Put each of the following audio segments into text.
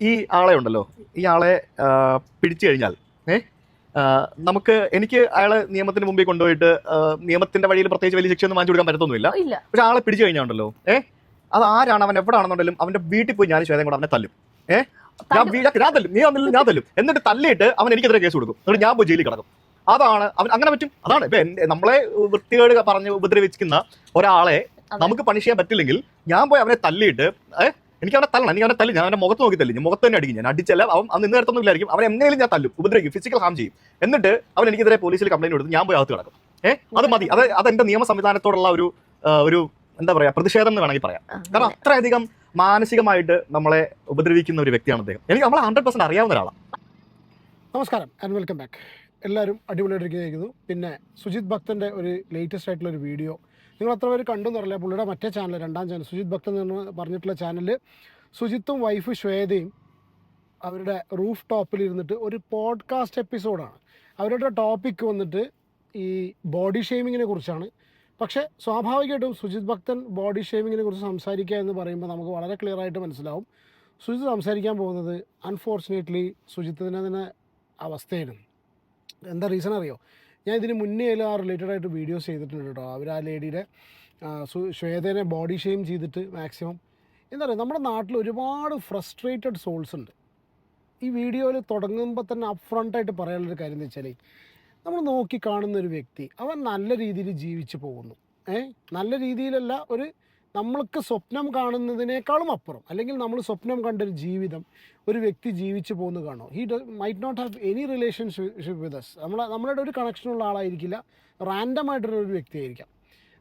ഈ ആളെ ഉണ്ടല്ലോ ഈ ആളെ പിടിച്ചു കഴിഞ്ഞാൽ ഏ നമുക്ക് എനിക്ക് അയാളെ നിയമത്തിന് മുമ്പിൽ കൊണ്ടുപോയിട്ട് നിയമത്തിന്റെ വഴിയിൽ പ്രത്യേകിച്ച് വലിയ ശിക്ഷയൊന്നും വാങ്ങിച്ചു കൊടുക്കാൻ പറ്റത്തൊന്നുമില്ല. പക്ഷെ ആളെ പിടിച്ചു കഴിഞ്ഞാൽ ഉണ്ടല്ലോ ഏ അത് ആരാണ് അവൻ എവിടെയാണെന്നുണ്ടെങ്കിലും അവന്റെ വീട്ടിൽ പോയി ഞാൻ ശ്വേതം കൂടെ അവനെ തല്ലും. ഏ ഞാൻ ഞാൻ തല്ലും. നീ വന്നില്ല ഞാൻ തല്ലും. എന്നിട്ട് തല്ലിയിട്ട് അവൻ എനിക്കെതിരെ കേസ് കൊടുക്കും. എന്നിട്ട് ഞാൻ പോയി ജയിലിൽ കിടക്കും. അതാണ് അവൻ അങ്ങനെ പറ്റും. അതാണ്. ഇപ്പൊ നമ്മളെ വൃത്തികേട് പറഞ്ഞ് ഉപദ്രവിക്കുന്ന ഒരാളെ നമുക്ക് പണിഷ് ചെയ്യാൻ പറ്റില്ലെങ്കിൽ ഞാൻ പോയി അവനെ തല്ലിയിട്ട് ഏ എനിക്ക് അവനെ തല്ലണം എനിക്ക് അവനെ തല്ലി. ഞാൻ അവന്റെ മുഖത്ത് നോക്കി തല്ലി. ഞാൻ മുഖത്ത് തന്നെ അടിക്കും. ഞാൻ അടിച്ചല്ല അവൻ അന്ന് ഇന്ന് നേരത്തൊന്നും ഇല്ലായിരിക്കും. അവൻ എങ്ങനെയും ഞാൻ തല്ലും. ഉപദ്രവിക്കും. ഫിസിക്കൽ ഹാം ചെയ്യും. എന്നിട്ട് അവൻ എനിക്കെതിരെ പോലീസിൽ കംപ്ലൈന്റ് കൊടുത്ത് ഞാൻ പോയി അകത്ത് കിടക്കും. ഏഹ് അത് മതി. അത് അത് എന്റെ നിയമ സംവിധാനത്തോടുള്ള ഒരു ഒരു എന്താ പറയാ പ്രതിഷേധം എന്ന് വേണമെങ്കിൽ പറയാം. കാരണം അത്രയധികം മാനസികമായിട്ട് നമ്മളെ ഉപദ്രവിക്കുന്ന ഒരു വ്യക്തിയാണ് അദ്ദേഹം. എനിക്ക് നമ്മളെ ഹൺഡ്രഡ് പെർസെന്റ് അറിയാവുന്ന ഒരാളാണ് നമസ്കാരം ആൻഡ് വെൽക്കം ബാക്ക് എല്ലാവരും അടിപൊളിയായിട്ടിരിക്കുന്നു പിന്നെ സുജിത് ഭക്തന്റെ ഒരു ലേറ്റസ്റ്റ് ആയിട്ടുള്ള ഒരു വീഡിയോ നിങ്ങൾ അത്ര പേര് കണ്ടു എന്നറിയില്ല പുള്ളിയുടെ മറ്റേ ചാനൽ രണ്ടാം ചാനൽ സുജിത് ഭക്തൻ എന്ന് പറഞ്ഞിട്ടുള്ള ചാനലിൽ സുജിത്തും വൈഫ് ശ്വേതയും അവരുടെ റൂഫ് ടോപ്പിൽ ഇരുന്നിട്ട് ഒരു പോഡ്കാസ്റ്റ് എപ്പിസോഡാണ് അവരുടെ ടോപ്പിക് വന്നിട്ട് ഈ ബോഡി ഷെയ്മിങ്ങിനെ കുറിച്ചാണ്. പക്ഷേ സ്വാഭാവികമായിട്ടും സുജിത് ഭക്തൻ ബോഡി ഷെയ്മിങ്ങിനെ കുറിച്ച് സംസാരിക്കുക എന്ന് പറയുമ്പോൾ നമുക്ക് വളരെ ക്ലിയർ ആയിട്ട് മനസ്സിലാവും. സുജിത് സംസാരിക്കാൻ പോകുന്നത് അൺഫോർച്ചുനേറ്റ്ലി സുജിത്തിന് തന്നെ അവസ്ഥയായിരുന്നു. എന്താ റീസൺ അറിയോ? ഞാൻ ഇതിന് മുന്നേ ആ റിലേറ്റഡ് ആയിട്ട് വീഡിയോസ് ചെയ്തിട്ടുണ്ട് കേട്ടോ അവർ ആ ലേഡിയുടെ ശ്വേതനെ ബോഡി ഷെയിം ചെയ്തിട്ട് മാക്സിമം എന്താ പറയുക നമ്മുടെ നാട്ടിൽ ഒരുപാട് ഫ്രസ്ട്രേറ്റഡ് സോൾസ് ഉണ്ട്. ഈ വീഡിയോയിൽ തുടങ്ങുമ്പോൾ തന്നെ അപ്പ് ഫ്രണ്ടായിട്ട് പറയാനുള്ളൊരു കാര്യം എന്ന് വെച്ചാൽ നമ്മൾ നോക്കി കാണുന്ന ഒരു വ്യക്തി അവൻ നല്ല രീതിയിൽ ജീവിച്ചു പോകുന്നു. ഏ? നല്ല രീതിയിലല്ല ഒരു നമ്മൾക്ക് സ്വപ്നം കാണുന്നതിനേക്കാളും അപ്പുറം. അല്ലെങ്കിൽ നമ്മൾ സ്വപ്നം കണ്ടൊരു ജീവിതം ഒരു വ്യക്തി ജീവിച്ചു പോകുന്നു കാണോ. He might not have any relationship with us നമ്മൾ നമ്മളുടെ ഒരു കണക്ഷനുള്ള ആളായിരിക്കില്ല. റാൻഡം ആയിട്ടുള്ള ഒരു വ്യക്തിയായിരിക്കാം.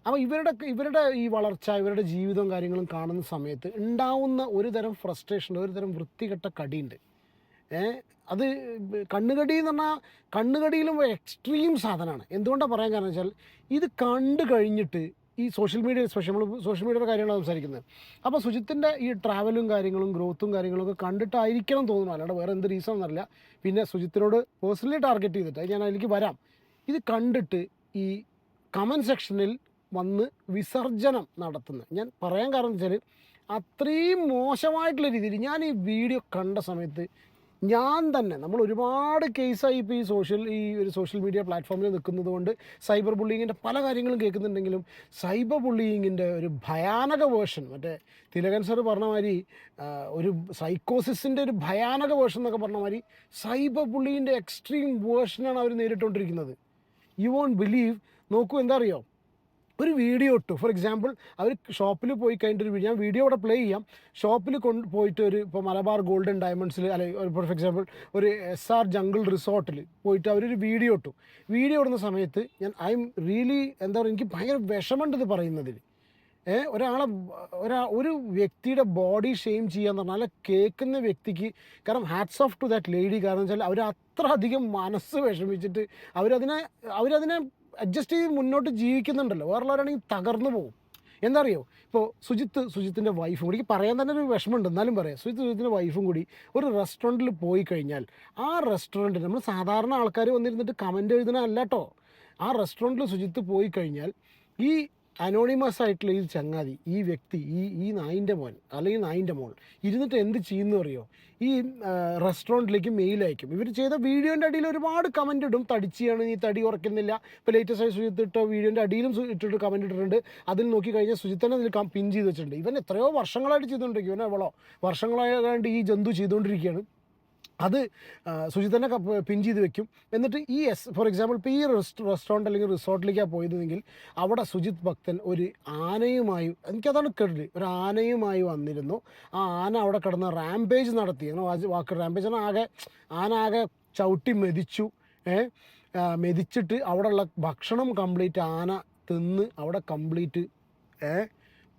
അപ്പോൾ ഇവരുടെ ഇവരുടെ ഈ വളർച്ച ഇവരുടെ ജീവിതവും കാര്യങ്ങളും കാണുന്ന സമയത്ത് ഉണ്ടാവുന്ന ഒരു തരം ഫ്രസ്ട്രേഷൻ ഒരു തരം വൃത്തികെട്ട കടിയുണ്ട്. അത് കണ്ണുകടി എന്ന് പറഞ്ഞാൽ കണ്ണുകടിയിലും എക്സ്ട്രീം സാധനമാണ്. എന്തുകൊണ്ടാണ് പറയാൻ കാരണം വെച്ചാൽ ഇത് കണ്ടു കഴിഞ്ഞിട്ട് ഈ സോഷ്യൽ മീഡിയ സ്പെഷ്യൽ നമ്മൾ സോഷ്യൽ മീഡിയയുടെ കാര്യങ്ങളാണ് സംസാരിക്കുന്നത്. അപ്പോൾ സുജിത്തിന്റെ ഈ ട്രാവലും കാര്യങ്ങളും ഗ്രോത്തും കാര്യങ്ങളും ഒക്കെ കണ്ടിട്ടായിരിക്കണം തോന്നുന്നു. അല്ലാണ്ട് വേറെ എന്ത് റീസൺ എന്നറിയില്ല പിന്നെ സുജിത്തിനോട് പേഴ്സണലി ടാർഗറ്റ് ചെയ്തിട്ട് ഞാൻ അതിലേക്ക് വരാം. ഇത് കണ്ടിട്ട് ഈ കമന്റ് സെക്ഷനിൽ വന്ന് വിസർജനം നടത്തുന്നത് ഞാൻ പറയാൻ കാരണം വെച്ചാൽ അത്രയും മോശമായിട്ടുള്ള രീതിയിൽ ഞാൻ ഈ വീഡിയോ കണ്ട സമയത്ത് ഞാൻ തന്നെ നമ്മൾ ഒരുപാട് കേസായി ഇപ്പോൾ ഈ സോഷ്യൽ ഈ ഒരു സോഷ്യൽ മീഡിയ പ്ലാറ്റ്ഫോമിൽ നിൽക്കുന്നത് കൊണ്ട് സൈബർ ബുള്ളിങ്ങിന്റെ പല കാര്യങ്ങളും കേൾക്കുന്നുണ്ടെങ്കിലും സൈബർ ബുള്ളിങ്ങിന്റെ ഒരു ഭയാനക വേർഷൻ മറ്റേ തിലകൻ സർ പറഞ്ഞ മാതിരി ഒരു സൈക്കോസിസിന്റെ ഒരു ഭയാനക വേർഷൻ എന്നൊക്കെ പറഞ്ഞ മാതിരി സൈബർ ബുള്ളിങ്ങിന്റെ എക്സ്ട്രീം വേർഷനാണ് അവർ നേരിട്ടുകൊണ്ടിരിക്കുന്നത് യു വോണ്ട് ബിലീവ് നോക്കൂ എന്താ അറിയോ? ഒരു വീഡിയോ ഇട്ടു. ഫോർ എക്സാമ്പിൾ അവർ ഷോപ്പിൽ പോയി കഴിഞ്ഞിട്ട് ഒരു ഞാൻ വീഡിയോ അവിടെ പ്ലേ ചെയ്യാം. ഷോപ്പിൽ കൊണ്ട് പോയിട്ട് ഒരു ഇപ്പോൾ മലബാർ ഗോൾഡൻ ഡയമണ്ട്സിൽ അല്ലെങ്കിൽ ഫോർ എക്സാമ്പിൾ ഒരു എസ് ആർ ജംഗിൾ റിസോർട്ടിൽ പോയിട്ട് അവരൊരു വീഡിയോ ഇട്ടു. വീഡിയോ ഇടുന്ന സമയത്ത് ഞാൻ ഐ എം റിയലി എന്താ പറയുക എനിക്ക് ഭയങ്കര വിഷമമുണ്ട് ഇത് പറയുന്നതിൽ ഒരാളെ ഒരാ ഒരു വ്യക്തിയുടെ ബോഡി ഷെയിം ചെയ്യാന്ന് പറഞ്ഞാൽ കേൾക്കുന്ന വ്യക്തിക്ക് കാരണം hats off to that lady കാരണം വെച്ചാൽ അവർ അത്ര അധികം മനസ്സ് വിഷമിച്ചിട്ട് അവരതിനെ അവരതിനെ അഡ്ജസ്റ്റ് ചെയ്ത് മുന്നോട്ട് ജീവിക്കുന്നുണ്ടല്ലോ. വേറുള്ളവരാണെങ്കിൽ തകർന്നു പോകും. എന്താ അറിയോ ഇപ്പോൾ സുജിത്ത് സുജിത്തിന്റെ വൈഫും കൂടി പറയാൻ തന്നെ ഒരു വിഷമമുണ്ട്. എന്നാലും പറയാം. സുജിത്ത് സുജിത്തിന്റെ വൈഫും കൂടി ഒരു റെസ്റ്റോറന്റിൽ പോയി കഴിഞ്ഞാൽ ആ റെസ്റ്റോറന്റ് നമ്മൾ സാധാരണ ആൾക്കാർ വന്നിരുന്നിട്ട് കമന്റ് എഴുതുന്നതല്ല കേട്ടോ ആ റെസ്റ്റോറന്റിൽ സുജിത്ത് പോയി കഴിഞ്ഞാൽ ഈ അനോണിമസ് ആയിട്ടുള്ള ഈ ചങ്ങാതി ഈ വ്യക്തി ഈ ഈ നായിന്റെ മോൻ അല്ലെങ്കിൽ നായിന്റെ മോൾ ഇരുന്നിട്ട് എന്ത് ചെയ്യുന്നു അറിയോ? ഈ റെസ്റ്റോറന്റിലേക്ക് മെയിൽ അയക്കും. ഇവർ ചെയ്ത വീഡിയോന്റെ അടിയിൽ ഒരുപാട് കമന്റ് ഇടും. തടിച്ചാണ് നീ തടി ഉറക്കുന്നില്ല ഇപ്പോൾ ലേറ്റസ്റ്റ് ആയി സുജിത്ത് വീഡിയോന്റെ അടിയിലും ഇട്ടിട്ട് കമന്റ് ഇട്ടിട്ടുണ്ട്. അതിൽ നോക്കി കഴിഞ്ഞാൽ സുജിത്തനെ അതിൽ പിൻ ചെയ്ത് വെച്ചിട്ടുണ്ട്. ഇവൻ എത്രയോ വർഷങ്ങളായിട്ട് ചെയ്തുകൊണ്ടിരിക്കും. ഇവനെ വളോ വർഷങ്ങളായതാണ്ട് ഈ ജന്തു ചെയ്തുകൊണ്ടിരിക്കുകയാണ്. അത് സുജി തന്നെ പിൻ ചെയ്ത് വെക്കും. എന്നിട്ട് ഈ എസ് ഫോർ എക്സാമ്പിൾ ഇപ്പോൾ ഈ റെസ്റ്റ് റെസ്റ്റോറന്റ് അല്ലെങ്കിൽ റിസോർട്ടിലേക്കാണ് പോയതെങ്കിൽ അവിടെ സുജിത് ഭക്തൻ ഒരു ആനയുമായി എനിക്കതാണ് കേട്ടില്ല ഒരു ആനയുമായി വന്നിരുന്നു. ആ ആന അവിടെ കിടന്ന് റാമ്പേജ് നടത്തി. വാക്ക് റാമ്പേജ് ആകെ ആന ആകെ ചവിട്ടി മെതിച്ചു. ഏഹ് മെതിച്ചിട്ട് അവിടെയുള്ള ഭക്ഷണം കംപ്ലീറ്റ് ആന തിന്ന് അവിടെ കംപ്ലീറ്റ് ഏഹ്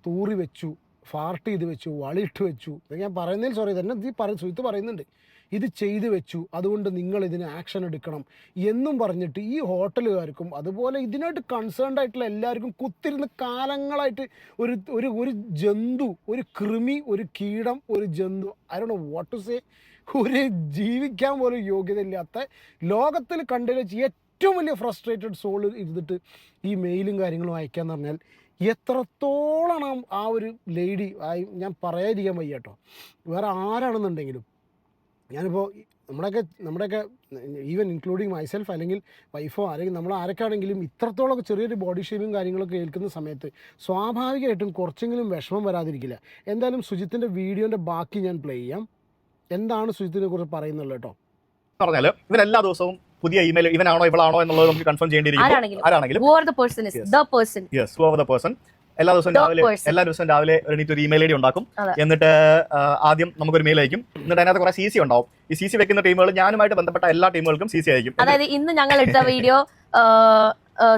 തൂറി വെച്ചു ഫാർട്ട് ചെയ്ത് വെച്ചു വളിയിട്ട് വെച്ചു. ഇത് ഞാൻ പറയുന്നതിൽ സോറി തന്നെ പറ സുജിത്ത് പറയുന്നുണ്ട്. ഇത് ചെയ്തു വെച്ചു. അതുകൊണ്ട് നിങ്ങൾ ഇതിന് ആക്ഷൻ എടുക്കണം എന്നും പറഞ്ഞിട്ട് ഈ ഹോട്ടലുകാർക്കും അതുപോലെ ഇതിനായിട്ട് കൺസേൺഡ് ആയിട്ടുള്ള എല്ലാവർക്കും കുത്തിരുന്ന് കാലങ്ങളായിട്ട് ഒരു ഒരു ഒരു ജന്തു ഒരു കൃമി ഒരു കീടം ഒരു ജന്തു I do what to say ഒരു ജീവിക്കാൻ പോലും യോഗ്യതയില്ലാത്ത ലോകത്തിൽ കണ്ടു വെച്ച് ഏറ്റവും വലിയ ഫ്രസ്ട്രേറ്റഡ് സോൾ ഇരുന്നിട്ട് ഈ മെയിലും കാര്യങ്ങളും അയക്കാന്ന് പറഞ്ഞാൽ എത്രത്തോളം ആ ഒരു ലേഡി ഞാൻ പറയാതിരിക്കാൻ വയ്യ കേട്ടോ. വേറെ ആരാണെന്നുണ്ടെങ്കിലും ഞാനിപ്പോൾ നമ്മുടെയൊക്കെ നമ്മുടെയൊക്കെ ഈവൻ ഇൻക്ലൂഡിങ് മൈസെൽഫ് അല്ലെങ്കിൽ വൈഫോ അല്ലെങ്കിൽ നമ്മൾ ആരൊക്കെയാണെങ്കിലും ഇത്രത്തോളം ചെറിയൊരു ബോഡി ഷേപ്പും കാര്യങ്ങളൊക്കെ ഏൽക്കുന്ന സമയത്ത് സ്വാഭാവികമായിട്ടും കുറച്ചെങ്കിലും വിഷമം വരാതിരിക്കില്ല. എന്തായാലും സുജിത്തിന്റെ വീഡിയോന്റെ ബാക്കി ഞാൻ പ്ലേ ചെയ്യാം. എന്താണ് സുജിത്തിനെ കുറിച്ച് പറയുന്നുള്ളത് കേട്ടോ? പറഞ്ഞാൽ ഇവൻ എല്ലാ ദിവസവും പുതിയ ഇമെയിൽ ഇവനാണോ ഇവളാണോ എന്നുള്ളത് നമുക്ക് കൺഫേം ചെയ്യേണ്ടിയിരിക്കും. ആരാണെങ്കിലും. എല്ലാ ദിവസവും രാവിലെ. എല്ലാ ദിവസവും രാവിലെ എണീറ്റ് ഒരു ഇമെയിൽ ഐ ഡി ഉണ്ടാക്കും എന്നിട്ട് ആദ്യം നമുക്കൊരു മെയിൽ അയക്കും. എന്നിട്ട് അതിനകത്ത് കുറെ സി സി ഉണ്ടാവും. ഈ സി സി വെക്കുന്ന ടീമുകൾ ഞാനുമായിട്ട് ബന്ധപ്പെട്ട എല്ലാ ടീമുകൾക്കും സി സി അയക്കും. അതായത് ഇന്ന് ഞങ്ങൾ എടുത്ത വീഡിയോ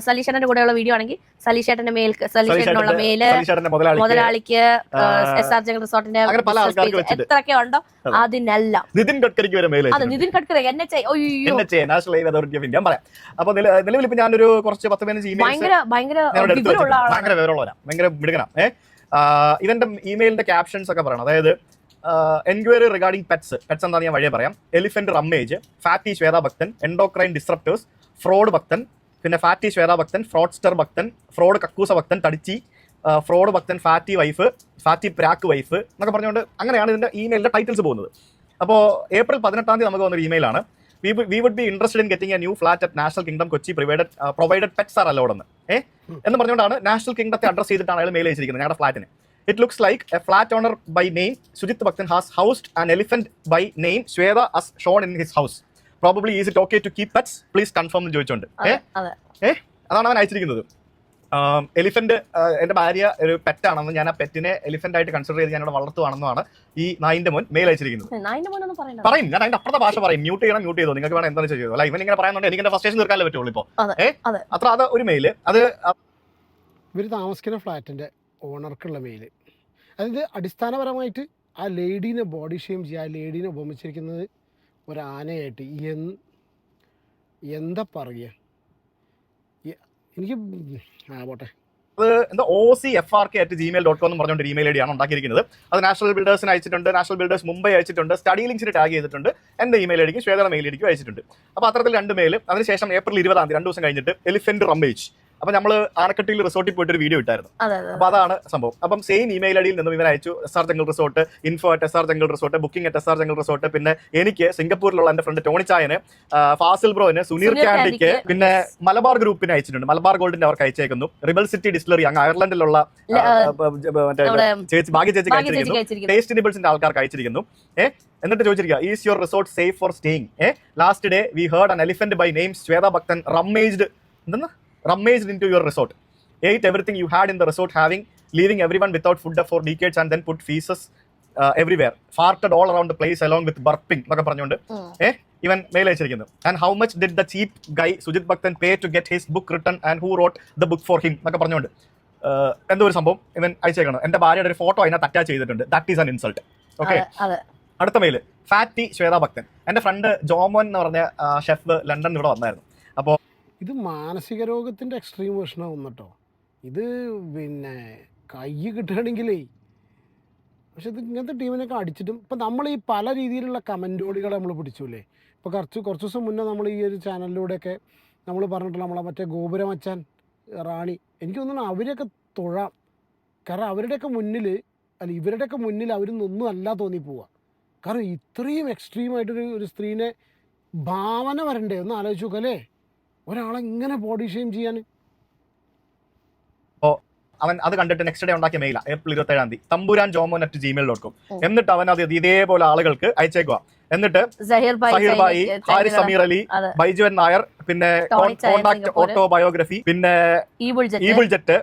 സലീഷേട്ടന്റെ കൂടെയുള്ള വീഡിയോ ആണെങ്കിൽ സലീഷേട്ടന്റെ മേൽ സലീഷേട്ടനുള്ള മേൽ മുതലാളിക്ക്. എസ് ആർ ജംഗൽ റിസോർട്ടിന്റെ. എത്രയൊക്കെ ഉണ്ടോ അതെ. അതിനെല്ലാം. നിതിൻ ഗഡ്കരിക്ക് വരെ അത് Nitin Gadkari N H A national highway authority of India പറയാം. അപ്പൊ നിലവിൽ ഇപ്പൊ ഞാനൊരു കുറച്ച് പത്ത് പതിനഞ്ച് ഭയങ്കര ഭയങ്കര ഭയങ്കര വിവരമുള്ളവരാ. ഭയങ്കര മിടുക്കനാ. ഏഹ് ഇവന്റെ ഇമെയിലിന്റെ ക്യാപ്ഷൻസ് ഒക്കെ പറയണം. അതായത് എൻക്വയറി റിഗാർഡിംഗ് പെറ്റ്സ് പെറ്റ്സ് എന്താ ഞാൻ വഴിയെ പറയാം. എലിഫന്റ് റമ്മേജ് ഫാറ്റി ശ്വേതാഭക്തൻ എൻഡോക്രൈൻ ഡിസ്ട്രപ്റ്റേഴ്സ് ഫ്രോഡ് ഭക്തൻ പിന്നെ ഫാറ്റി ശ്വേത ഭക്തൻ ഫ്രോഡ്സ്റ്റർ ഭക്തൻ ഫ്രോഡ് കക്കൂസ ഭക്തൻ തടിച്ചി fraud Bhaktan fatty wife fatty പ്രാക്ക് wife എന്നൊക്കെ പറഞ്ഞുകൊണ്ട് അങ്ങനെയാണ് ഇതിന്റെ ഇമെയിലിന്റെ ടൈറ്റിൽസ് പോകുന്നത്. അപ്പോൾ ഏപ്രിൽ പതിനെട്ടാം തീയതി നമുക്ക് വന്നൊരു ഇമെയിലാണ് we we would be interested in getting a new flat at National Kingdom Kochi provided provided pets are allowed എന്ന്. ഏ? എന്ന് പറഞ്ഞുകൊണ്ടാണ് നാഷണൽ കിങ്ഡത്തെ അഡ്രസ് ചെയ്തിട്ടാണ് അയാൾ മെയിൽ അയച്ചിരിക്കുന്നത് ഞങ്ങളുടെ ഫ്ലാറ്റിന് it looks like a flat owner by name Sujith Bhaktan has housed an elephant by name Shweta as shown in his house probably is it okay to keep pets please confirm എന്ന് ചോദിച്ചോണ്ട്. ഏ? അതെ. അതെ അതാണ് അവൻ അയച്ചിരിക്കുന്നത്. Elephant എന്റെ ഭാര്യ ഒരു പെറ്റാണെന്ന് ഞാൻ ആ പെറ്റിനെ എലിഫന്റ് ആയിട്ട് കൺസിഡർ ചെയ്ത് ഞാനിവിടെ വളർത്തുവാണെന്നാണ് ഈ നായിന്റെ മോൻ മെയിൽ അയച്ചിരിക്കുന്നത്. പറയും. ഞാൻ അതിന്റെ അപ്പുറത്തെ ഭാഷ പറയും. മ്യൂട്ട് ചെയ്യണം മ്യൂട്ട് ചെയ്തോ. നിങ്ങൾക്ക് വേണം എന്താണെന്ന് ചെയ്തോ അല്ല ഇവൻ ഇങ്ങനെ പറയാനുണ്ട് എനിക്ക് എന്റെ ഫസ്റ്റേഷൻ തീർക്കാനേ പറ്റുള്ളൂ ഇപ്പൊ. അതെ, അത്ര അത് ഒരു മെയിൽ അത് ഇവർ താമസിക്കുന്ന ഫ്ലാറ്റിന്റെ ഓണർക്കുള്ള മെയിൽ അതായത് അടിസ്ഥാനപരമായിട്ട് ആ ലേഡീനെ ബോഡി ഷെയിം ചെയ്യുക ആ ലേഡീനെ ഉപമിച്ചിരിക്കുന്നത് ഒരു ആനയായിട്ട് എന്ത് പറയുക? എനിക്ക് ആ പോട്ടെ. അത് എന്താ O C F R K at Gmail dot com എന്ന് പറഞ്ഞുകൊണ്ട് ഇമെയിൽ ഐ ആണ് ഉണ്ടാക്കിയിരിക്കുന്നത്. അത് നാഷണൽ ബിൽഡേഴ്സിന് അയച്ചിട്ടുണ്ട് നാഷണൽ ബിൽഡേഴ്സ് മുംബൈ അയച്ചിട്ടുണ്ട് സ്റ്റഡി ലിങ്ക്സിന് ടാഗ് ചെയ്തിട്ടുണ്ട് എന്റെ ഇമെയിൽ ഐഡിക്കും ശ്വേതയുടെ മെയിൽ ഐഡിക്കും അയച്ചിട്ടുണ്ട്. അപ്പോൾ അത്തരത്തിൽ രണ്ട് മെയിൽ അതിനുശേഷം ഏപ്രിൽ ഇരുപതാം തീയതി രണ്ട് ദിവസം കഴിഞ്ഞിട്ട് എലിഫന്റ് റമ്മേജ് അപ്പോൾ നമ്മൾ ആനക്കട്ടിയിൽ റിസോർട്ടിൽ പോയിട്ട് ഒരു വീഡിയോ ഇട്ടായിരുന്നു അപ്പൊ അതാണ് സംഭവം. അപ്പം സെയിം ഇമെയിൽ ഐഡിയിൽ നിന്നും ഇവർ അയച്ചു S R jungle resort info at S R jungle resort booking at S R jungle resort പിന്നെ എനിക്ക് സിംഗപ്പൂരിലുള്ള എന്റെ ഫ്രണ്ട് ടോണി ചായനെ ഫാസിൽ ബ്രോന് സുനീർ കാണ്ടിക്ക് കാൻഡിക്ക് പിന്നെ മലബാർ ഗ്രൂപ്പിന് അയച്ചിട്ടുണ്ട്. മലബാർ ഗോൾഡിന്റെ അവർക്ക് അയച്ചേക്കുന്നു. റിബൽ സിറ്റി ഡിസ്റ്റിലറി അങ്ങ് അയർലൻഡിലുള്ള മറ്റേ ചേച്ചി ഭാഗ്യ ചേച്ചി അയച്ചിരിക്കുന്നു. ടേസ്റ്റ് നിബിൾസിന്റെ ആൾക്കാർക്ക് അയച്ചിരിക്കുന്നു. എന്നിട്ട് ചോദിച്ചിരിക്കുക is your resort safe for staying ഏ last day we heard an elephant by name Shweta Bhaktan റമ്മേജ്ഡ് എന്തെന്ന്? Into your resort ate everything you had in the resort having leaving everyone without food for decades and then put feces uh, everywhere. Farted all around the place along with burping എന്നൊക്കെ പറഞ്ഞുകൊണ്ട്. ഏ ഇവൻ മേലയച്ചിരിക്കുന്നു and how much did the cheap guy Sujith Bhaktan pay to get his book written and who wrote the book for him എന്നൊക്കെ പറഞ്ഞുകൊണ്ട്. ഏഹ്, എന്തോ ഒരു സംഭവം ഇവൻ അയച്ചേക്കണം എന്റെ ഭാര്യയുടെ ഒരു ഫോട്ടോ അതിനകത്ത് അറ്റാച്ച് ചെയ്തിട്ടുണ്ട്. That is an insult okay അടുത്ത മെയിൽ ഫാറ്റി ശ്വേതാ ഭക്തൻ എന്റെ ഫ്രണ്ട് ജോമോൻ എന്ന് പറഞ്ഞ ഷെഫ് ലണ്ടൻ ഇവിടെ വന്നായിരുന്നു. അപ്പോൾ ഇത് മാനസിക രോഗത്തിന്റെ എക്സ്ട്രീം വേർഷനാവും കേട്ടോ ഇത് പിന്നെ കൈ കിട്ടുകയാണെങ്കിലേ പക്ഷെ ഇത് ഇങ്ങനത്തെ ടീമിനൊക്കെ അടിച്ചിട്ടും ഇപ്പം നമ്മൾ ഈ പല രീതിയിലുള്ള കമന്റോടികളെ നമ്മൾ പിടിച്ചുല്ലേ ഇപ്പോൾ കുറച്ച് കുറച്ച് ദിവസം മുന്നേ നമ്മൾ ഈ ഒരു ചാനലിലൂടെയൊക്കെ നമ്മൾ പറഞ്ഞിട്ടുള്ള നമ്മളെ മറ്റേ ഗോപുരമച്ചാൻ റാണി എനിക്ക് തോന്നുന്നു അവരെയൊക്കെ തൊഴാം. കാരണം അവരുടെയൊക്കെ മുന്നിൽ അല്ല ഇവരുടെയൊക്കെ മുന്നിൽ അവരൊന്നും അല്ല തോന്നിപ്പോവുക കാരണം ഇത്രയും എക്സ്ട്രീമായിട്ടൊരു ഒരു സ്ത്രീനെ ഭാവന വരണ്ടേ? ഒന്ന് ആലോചിച്ച് നോക്കല്ലേ ഒരാളെ ഇങ്ങനെ ബോഡി ഷെയിം ചെയ്യാൻ അവൻ അത് കണ്ടിട്ട് നെക്സ്റ്റ് ഡേ ഉണ്ടാക്കിയ മെയിലാ ഏപ്രിൽ ഇരുപത്തി ഏഴാം തീയതി. Thampuran Jomon at Gmail dot com എന്നിട്ട് അവൻ അത് ഇതേപോലെ ആളുകൾക്ക് അയച്ചേക്കുക എന്നിട്ട് സഹീർ ബായി ചൈനയ്ക്ക് സമീർ അലി ബൈജുവൻ നായർ പിന്നെ കോൺടാക്ട് കോണ്ടാക്ട് ഓട്ടോ ബയോഗ്രഫി പിന്നെ ഈബിൾ ജെറ്റ്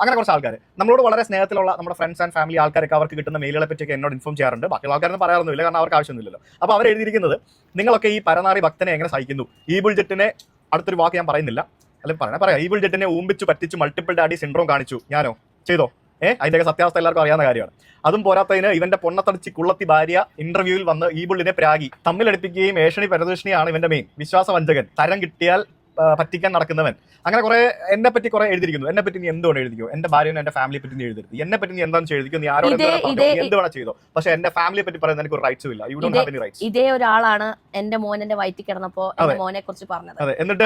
അങ്ങനെ കുറച്ച് ആൾക്കാർ നമ്മളോട് വളരെ സ്നേഹത്തിലുള്ള നമ്മുടെ ഫ്രണ്ട്സ് ആൻഡ് ഫാമിലി ആൾക്കാരൊക്കെ അവർക്ക് കിട്ടുന്ന മെയിലുകളെ പറ്റിയൊക്കെ എന്നോട് ഇൻഫോം ചെയ്യാറുണ്ട്. ബാക്കിയുള്ള ആൾക്കാരൊന്നും പറയാറൊന്നുമില്ല കാരണം അവർക്ക് ആവശ്യമൊന്നുമില്ലല്ലോ. അപ്പോൾ അവർ എഴുതിയിരിക്കുന്നത് നിങ്ങളൊക്കെ ഈ പരനാറി ഭക്തനെ എങ്ങനെ സഹിക്കുന്നു? ഈ ജെറ്റിനെ അടുത്തൊരു വാക്ക് ഞാൻ പറയുന്നില്ല. അല്ലെങ്കിൽ പറയാം. പറയാം ഈവിൾ ജെറ്റിനെ ഊമ്പിച്ചു പറ്റിച്ചു മൾട്ടിപ്പിൾ ഡാഡി സിൻഡ്രോം കാണിച്ചു. ഞാനോ? ചെയ്തോ? ഏഹ് അതിന്റെ സത്യാവസ്ഥ എല്ലാവർക്കും അറിയാവുന്ന കാര്യമാണ്. അതും പോരാത്തതിന് ഇവന്റെ പൊണ്ണത്തടിച്ച് കുള്ളത്തി ഭാര്യ ഇന്റർവ്യൂവിൽ വന്ന് ഈ ബുള്ളിനെ പ്രാഗി. തമ്മിലടിപ്പിക്കുകയും ഏഷണി പരദൂഷണിയാണ് ഇവന്റെ മെയിൻ വിശ്വാസവഞ്ചകൻ. തരം കിട്ടിയാൽ പറ്റിക്കാൻ നടക്കുന്നവൻ. അങ്ങനെ കുറെ എന്നെ പറ്റി കുറെ എഴുതിയിരിക്കുന്നു. എന്നെ പറ്റി നീ എന്തുകൊണ്ട് എഴുതിക്കോ? എന്റെ ഭാര്യനെ എന്റെ ഫാമിലിയെ പറ്റി നീ എഴുതരുത്. എന്നെ പറ്റി നീ എന്താണെന്ന് എഴുതിക്കോ? നീ ആരോട് എന്ത് വേണേ ചെയ്തോ? പക്ഷെ എന്റെ ഫാമിലിയെ പറ്റി പറയുന്ന എനിക്ക് റൈറ്റ്സും ഇല്ല. You don't have any rights ഇതേ ഒരാളാണ് എന്റെ മോൻ എന്റെ വയറ്റിൽ കിടന്നപ്പോ എന്റെ മോനെ കുറിച്ച് പറഞ്ഞത്. അതെ. എന്നിട്ട്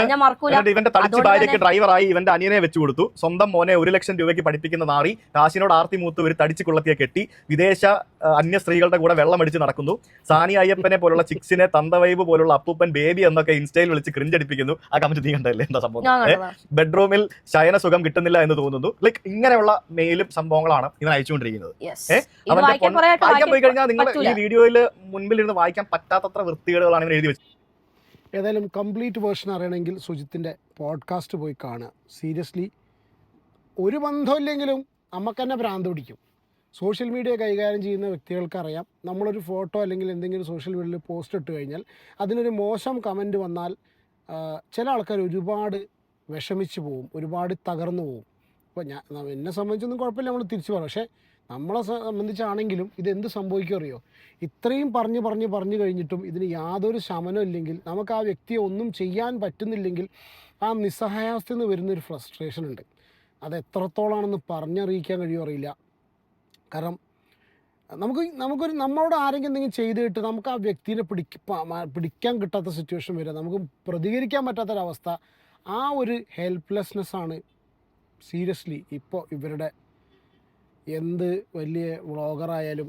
ഇവന്റെ തടിച്ച് ഭാര്യയ്ക്ക് ഡ്രൈവറായി ഇവന്റെ അനിയനെ വെച്ചു കൊടുത്തു. സ്വന്തം മോനെ ഒരു ലക്ഷം രൂപയ്ക്ക് പഠിപ്പിക്കുന്ന നാറി കാശിനോട് ആർത്തി മൂത്ത് ഒരു തടിച്ച് കുള്ളത്തിയെ കെട്ടി വിദേശ അന്യ സ്ത്രീകളുടെ കൂടെ വെള്ളം അടിച്ച് നടക്കുന്നു. സാനി അയ്യപ്പനെ പോലുള്ള ചിക്സിനെ തന്തവൈബ് പോലുള്ള അപ്പൂപ്പൻ ബേബി എന്നൊക്കെ ഇൻസ്റ്റയിൽ വിളിച്ച് ക്രിഞ്ചടിപ്പിക്കുന്നു ആ കമന്റ് നീ കണ്ടല്ലേ എന്താ സംഭവം? ബെഡ്റൂമിൽ ശയന സുഖം കിട്ടുന്നില്ല എന്ന് തോന്നുന്നു. ലൈക്ക് ഇങ്ങനെയുള്ള മെയിലും സംഭവങ്ങളാണ് ഇവൻ അയച്ചുകൊണ്ടിരിക്കുന്നത്? വായിക്കാൻ പോയി കഴിഞ്ഞാൽ നിങ്ങൾ ഈ വീഡിയോയിൽ മുൻപിൽ ഇരുന്ന് വായിക്കാൻ പറ്റാത്തത്ര വൃത്തികേടുകളാണ് ഇവൻ എഴുതി വെച്ചത് ഏതായാലും കംപ്ലീറ്റ് വേർഷൻ അറിയണമെങ്കിൽ സുജിത്തിന്റെ പോഡ്കാസ്റ്റ് പോയി കാണുക. സീരിയസ്ലി ഒരു ബന്ധമില്ലെങ്കിലും നമുക്ക് തന്നെ ഭ്രാന്ത് പിടിക്കും. സോഷ്യൽ മീഡിയ കൈകാര്യം ചെയ്യുന്ന വ്യക്തികൾക്കറിയാം. നമ്മളൊരു ഫോട്ടോ അല്ലെങ്കിൽ എന്തെങ്കിലും സോഷ്യൽ മീഡിയയിൽ പോസ്റ്റ് ഇട്ട് കഴിഞ്ഞാൽ അതിനൊരു മോശം കമന്റ് വന്നാൽ ചില ആൾക്കാർ ഒരുപാട് വിഷമിച്ച് പോവും ഒരുപാട് തകർന്നു പോവും. അപ്പോൾ ഞാൻ എന്നെ സംബന്ധിച്ചൊന്നും കുഴപ്പമില്ല നമ്മൾ തിരിച്ചു പറയാം. പക്ഷേ നമ്മളെ സംബന്ധിച്ചാണെങ്കിലും ഇത് എന്ത് സംഭവിക്കും അറിയോ? ഇത്രയും പറഞ്ഞ് പറഞ്ഞ് പറഞ്ഞു കഴിഞ്ഞിട്ടും ഇതിന് യാതൊരു ശമനം ഇല്ലെങ്കിൽ നമുക്ക് ആ വ്യക്തിയെ ഒന്നും ചെയ്യാൻ പറ്റുന്നില്ലെങ്കിൽ ആ നിസ്സഹായാവസ്ഥയിൽ നിന്ന് വരുന്നൊരു ഫ്രസ്ട്രേഷൻ ഉണ്ട്. അത് എത്രത്തോളാണെന്ന് പറഞ്ഞറിയിക്കാൻ കഴിയുമോ അറിയില്ല. കാരണം നമുക്ക് നമുക്കൊരു നമ്മളോട് ആരെങ്കിലും എന്തെങ്കിലും ചെയ്തിട്ട് നമുക്ക് ആ വ്യക്തിനെ പിടിക്ക പിടിക്കാൻ കിട്ടാത്ത സിറ്റുവേഷൻ വരിക നമുക്ക് പ്രതികരിക്കാൻ പറ്റാത്തൊരവസ്ഥ ആ ഒരു ഹെൽപ്ലെസ്നെസ് ആണ് സീരിയസ്ലി ഇപ്പോൾ ഇവരുടെ എന്ത് വലിയ വ്ളോഗറായാലും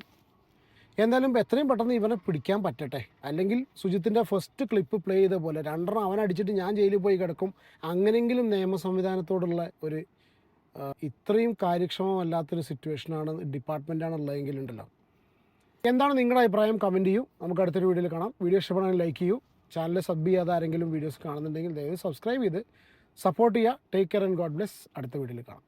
എന്തായാലും എത്രയും പെട്ടെന്ന് ഇവനെ പിടിക്കാൻ പറ്റട്ടെ. അല്ലെങ്കിൽ സുജിത്തിന്റെ ഫസ്റ്റ് ക്ലിപ്പ് പ്ലേ ചെയ്ത പോലെ രണ്ടെണ്ണം അവൻ അടിച്ചിട്ട് ഞാൻ ജയിലിൽ പോയി കിടക്കും. അങ്ങനെയെങ്കിലും നിയമ സംവിധാനത്തോടുള്ള ഒരു ഇത്രയും കാര്യക്ഷമമല്ലാത്തൊരു സിറ്റുവേഷനാണ് ഡിപ്പാർട്ട്മെന്റാണ് ഉള്ളതെങ്കിൽ ഉണ്ടല്ലോ എന്താണ് നിങ്ങളുടെ അഭിപ്രായം? കമന്റ് ചെയ്യൂ. നമുക്ക് അടുത്തൊരു വീഡിയോയിൽ കാണാം. വീഡിയോ ഇഷ്ടപ്പെടാൻ ലൈക്ക് ചെയ്യൂ. ചാനൽ സബ് ചെയ്യാതെ ആരെങ്കിലും വീഡിയോസ് കാണുന്നുണ്ടെങ്കിൽ ദയവ് സബ്സ്ക്രൈബ് ചെയ്ത് സപ്പോർട്ട് ചെയ്യുക. Take care and God bless അടുത്ത വീഡിയോയിൽ കാണാം.